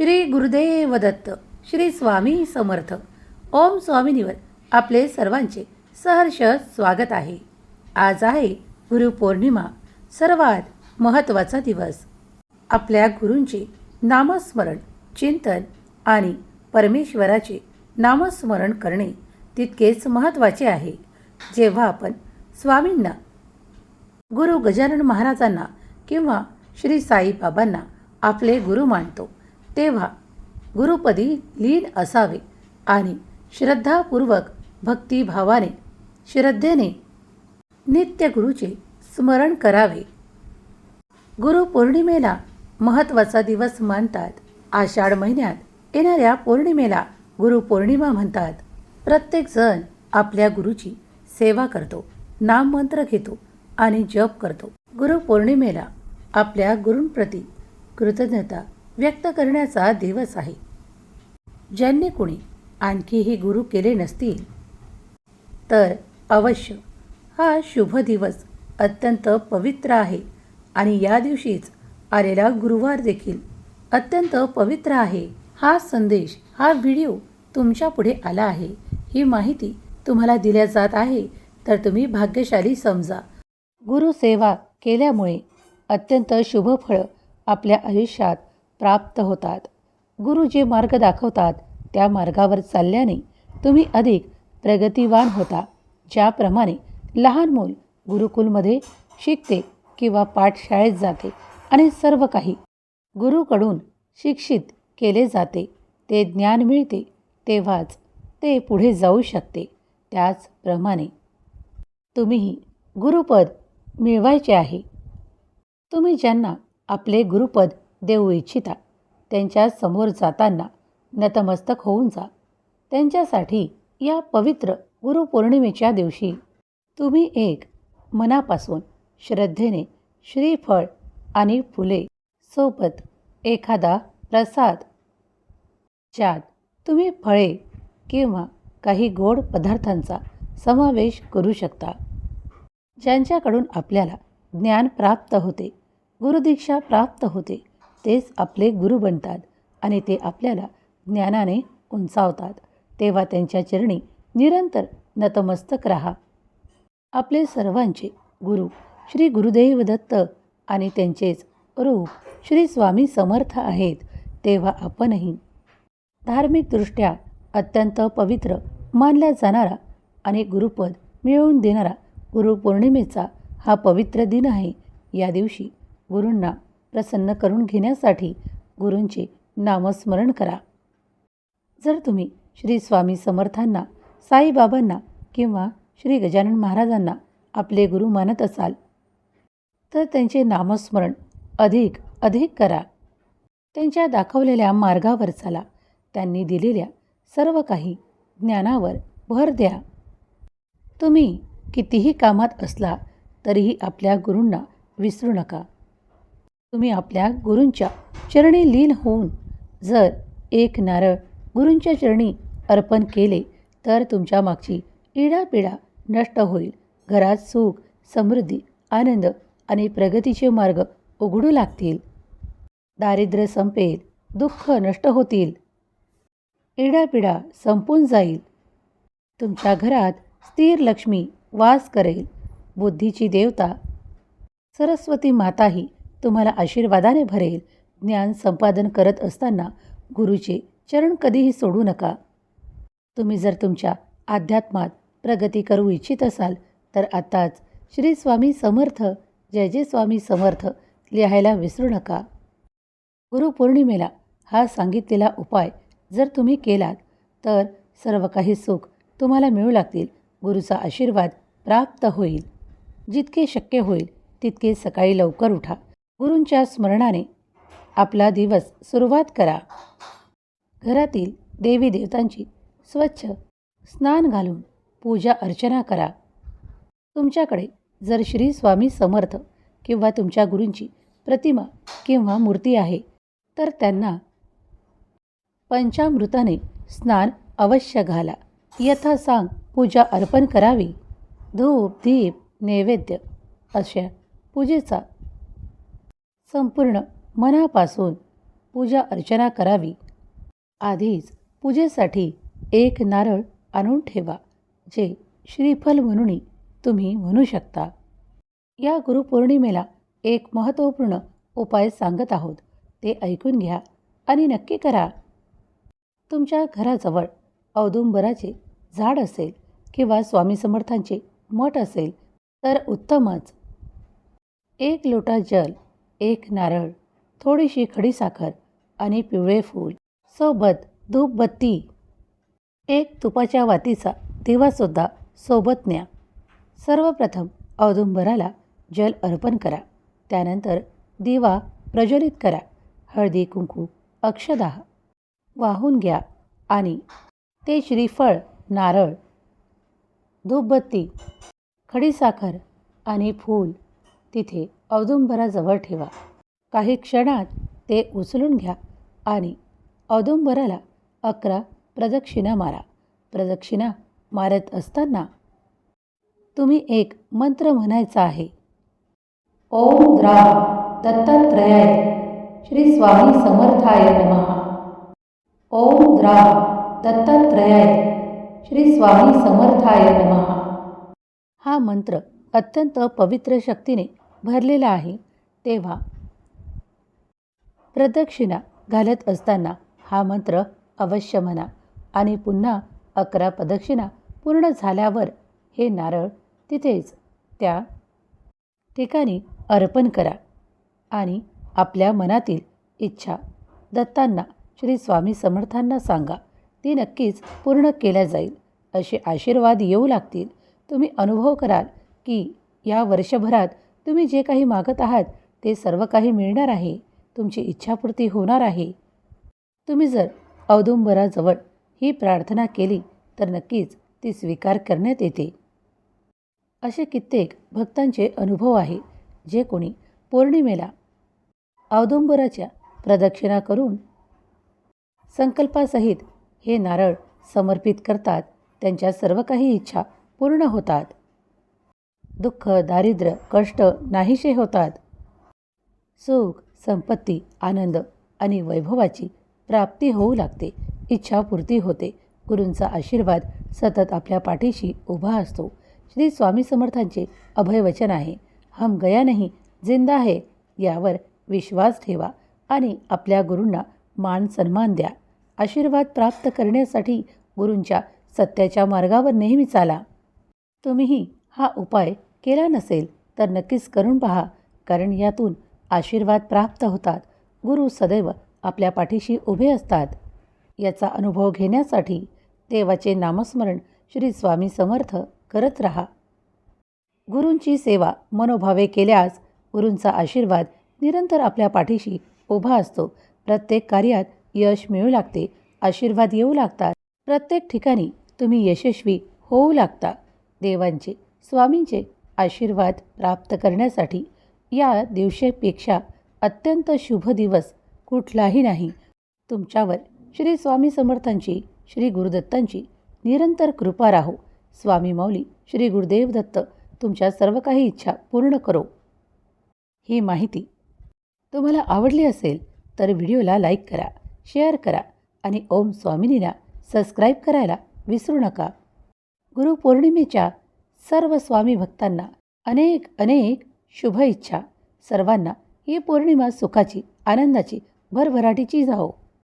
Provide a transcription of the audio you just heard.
श्री गुरुदेव दत्त श्री स्वामी समर्थ ओम स्वामिनीवर आपले सर्वांचे सहर्ष स्वागत आहे. आज आहे गुरुपौर्णिमा सर्वात महत्त्वाचा दिवस. आपल्या गुरूंचे नामस्मरण चिंतन आणि परमेश्वराचे नामस्मरण करणे तितकेच महत्त्वाचे आहे. जेव्हा आपण स्वामींना गुरु गजानन महाराजांना किंवा श्री साईबाबांना आपले गुरु मानतो तेव्हा गुरुपदी लीन असावे आणि श्रद्धापूर्वक भक्तिभावाने श्रद्धेने नित्य गुरुचे स्मरण करावे. गुरुपौर्णिमेला महत्त्वाचा दिवस मानतात. आषाढ महिन्यात येणाऱ्या पौर्णिमेला गुरुपौर्णिमा म्हणतात. प्रत्येकजण आपल्या गुरुची सेवा करतो नाममंत्र घेतो आणि जप करतो. गुरुपौर्णिमेला आपल्या गुरूंप्रती कृतज्ञता व्यक्त करण्याचा दिवस आहे. ज्यांनी कुणी आणखीही गुरु केले नसतील तर अवश्य हा शुभ दिवस अत्यंत पवित्र आहे आणि या दिवशीच आलेला गुरुवार देखील अत्यंत पवित्र आहे. हा संदेश हा व्हिडिओ तुमच्यापुढे आला आहे ही माहिती तुम्हाला दिल्या जात आहे तर तुम्ही भाग्यशाली समजा. गुरुसेवा केल्यामुळे अत्यंत शुभ फळं आपल्या आयुष्यात प्राप्त होतात. गुरु जे मार्ग दाखवतात त्या मार्गावर चालल्याने तुम्ही अधिक प्रगतिवान होता. ज्याप्रमाणे लहान मूल गुरुकुलमध्ये शिकते किंवा पाठशाळेत जाते आणि सर्व काही गुरुकडून शिक्षित केले जाते ते ज्ञान मिळते तेव्हाच ते पुढे जाऊ शकते. त्याचप्रमाणे तुम्हीही गुरुपद मिळवायचे आहे. तुम्ही ज्यांना आपले गुरुपद देऊ इच्छिता. त्यांच्यासमोर जाताना नतमस्तक होऊन जा. त्यांच्यासाठी या पवित्र गुरुपौर्णिमेच्या दिवशी तुम्ही एक मनापासून श्रद्धेने श्रीफळ आणि फुले सोबत एखादा प्रसाद ज्यात तुम्ही फळे किंवा काही गोड पदार्थांचा समावेश करू शकता. ज्यांच्याकडून आपल्याला ज्ञान प्राप्त होते गुरुदीक्षा प्राप्त होते. तेच आपले गुरु बनतात आणि ते आपल्याला ज्ञानाने उंचावतात. तेव्हा त्यांच्या चरणी निरंतर नतमस्तक राहा. आपले सर्वांचे गुरु श्री गुरुदेव दत्त आणि त्यांचेच रूप श्री स्वामी समर्थ आहेत तेव्हा आपणही धार्मिकदृष्ट्या अत्यंत पवित्र मानल्या जाणारा आणि गुरुपद मिळवून देणारा गुरुपौर्णिमेचा हा पवित्र दिन आहे. या दिवशी गुरूंना प्रसन्न करून घेण्यासाठी गुरूंचे नामस्मरण करा. जर तुम्ही श्री स्वामी समर्थांना साईबाबांना किंवा श्री गजानन महाराजांना आपले गुरु मानत असाल तर त्यांचे नामस्मरण अधिक अधिक करा. त्यांच्या दाखवलेल्या मार्गावर चाला. त्यांनी दिलेल्या सर्व काही ज्ञानावर भर द्या. तुम्ही कितीही कामात असला तरीही आपल्या गुरूंना विसरू नका. तुम्ही आपल्या गुरूंच्या चरणी लीन होऊन जर एक नारळ गुरूंच्या चरणी अर्पण केले तर तुमच्या मागची इडापिडा नष्ट होईल. घरात सुख समृद्धी आनंद आणि प्रगतीचे मार्ग उघडू लागतील. दारिद्र्य संपेल दुःख नष्ट होतील. इडापिडा संपून जाईल. तुमच्या घरात स्थिर लक्ष्मी वास करेल. बुद्धीची देवता सरस्वती माताही तुम्हाला आशीर्वादाने भरेल. ज्ञान संपादन करत असताना गुरुचे चरण कधीही सोडू नका. तुम्ही जर तुमच्या अध्यात्मात प्रगती करू इच्छित असाल तर आत्ताच श्री स्वामी समर्थ जय जय स्वामी समर्थ लिहायला विसरू नका. गुरुपौर्णिमेला हा सांगितलेला उपाय जर तुम्ही केलात तर सर्व काही सुख तुम्हाला मिळू लागतील. गुरुचा आशीर्वाद प्राप्त होईल. जितके शक्य होईल तितके सकाळी लवकर उठा. गुरूंच्या स्मरणाने आपला दिवस सुरुवात करा. घरातील देवी देवतांची स्वच्छ स्नान घालून पूजा अर्चना करा. तुमच्याकडे जर श्री स्वामी समर्थ किंवा तुमच्या गुरूंची प्रतिमा किंवा मूर्ती आहे तर त्यांना पंचामृताने स्नान अवश्य घाला. यथा सांग पूजा अर्पण करावी. धूप दीप नैवेद्य अशा पूजेचा संपूर्ण मनापासून पूजा अर्चना करावी. आधीच पूजेसाठी एक नारळ आणून ठेवा जे श्रीफल म्हणून तुम्ही म्हणू शकता. या गुरुपौर्णिमेला एक महत्त्वपूर्ण उपाय सांगत आहोत ते ऐकून घ्या आणि नक्की करा. तुमच्या घराजवळ औदुंबराचे झाड असेल किंवा स्वामी समर्थांचे मठ असेल तर उत्तमच. एक लोटा जल एक नारळ थोडीशी खडीसाखर आणि पिवळे फूल. सोबत धूपबत्ती एक तुपाच्या वातीचा दिवासुद्धा सोबत न्या. सर्वप्रथम औदुंबराला जल अर्पण करा. त्यानंतर दिवा प्रज्वलित करा. हळदी कुंकू अक्षदाह वाहून घ्या आणि ते श्रीफळ नारळ धूपबत्ती खडीसाखर आणि फूल तिथे औदुंबराजवळ ठेवा. काही क्षणात ते उचलून घ्या आणि औदुंबराला अकरा प्रदक्षिणा मारा. प्रदक्षिणा मारत असताना तुम्ही एक मंत्र म्हणायचा आहे. ओम द्रा दत्तात्रयाय श्री स्वामी समर्थाय नमः. ओम द्रा दत्तात्रयाय श्री स्वामी समर्थाय नमः. हा मंत्र अत्यंत पवित्र शक्तीने भरलेला आहे तेव्हा प्रदक्षिणा घालत असताना हा मंत्र अवश्य म्हणा आणि पुन्हा अकरा प्रदक्षिणा पूर्ण झाल्यावर हे नारळ तिथेच त्या ठिकाणी अर्पण करा आणि आपल्या मनातील इच्छा दत्तांना श्री स्वामी समर्थांना सांगा. ती नक्कीच पूर्ण केल्या जाईल. असे आशीर्वाद येऊ लागतील. तुम्ही अनुभव कराल की या वर्षभरात तुम्ही जे काही मागत आहात ते सर्व काही मिळणार आहे. तुमची इच्छापूर्ती होणार आहे. तुम्ही जर औदुंबराजवळ ही प्रार्थना केली तर नक्कीच ती स्वीकार करण्यात येते. असे कित्येक भक्तांचे अनुभव आहे जे कोणी पौर्णिमेला औदुंबराच्या प्रदक्षिणा करून संकल्पासहित हे नारळ समर्पित करतात त्यांच्या सर्व काही इच्छा पूर्ण होतात. दुःख दारिद्र्य कष्ट नाहीसे होतात. सुख संपत्ती आनंद आणि वैभवाची प्राप्ती होऊ लागते. इच्छापूर्ती होते. गुरूंचा आशीर्वाद सतत आपल्या पाठीशी उभा असतो. श्री स्वामी समर्थांचे अभयवचन आहे हम गया नाही जिंदा आहे यावर विश्वास ठेवा आणि आपल्या गुरूंना मान सन्मान द्या. आशीर्वाद प्राप्त करण्यासाठी गुरूंच्या सत्याच्या मार्गावर नेहमी चाला. तुम्हीही हा उपाय केला नसेल तर नक्कीच करून पहा कारण यातून आशीर्वाद प्राप्त होतात. गुरु सदैव आपल्या पाठीशी उभे असतात. याचा अनुभव घेण्यासाठी देवाचे नामस्मरण श्री स्वामी समर्थ करत राहा. गुरूंची सेवा मनोभावे केल्यास गुरूंचा आशीर्वाद निरंतर आपल्या पाठीशी उभा असतो. प्रत्येक कार्यात यश मिळू लागते आशीर्वाद येऊ लागतात. प्रत्येक ठिकाणी तुम्ही यशस्वी होऊ लागता. देवांचे स्वामींचे आशीर्वाद प्राप्त करण्यासाठी या दिवशीपेक्षा अत्यंत शुभ दिवस कुठलाही नाही. तुमच्यावर श्री स्वामी समर्थांची श्री गुरुदत्तांची निरंतर कृपा राहो. स्वामी माऊली श्री गुरुदेव दत्त तुमच्या सर्व काही इच्छा पूर्ण करो. ही माहिती तुम्हाला आवडली असेल तर व्हिडिओला लाईक करा शेअर करा आणि ओम स्वामिनीला सबस्क्राईब करायला विसरू नका. गुरुपौर्णिमेच्या सर्व स्वामी भक्तांना अनेक अनेक शुभ इच्छा सर्वांना ही पौर्णिमा सुखाची आनंदाची भरभराटीची जाओ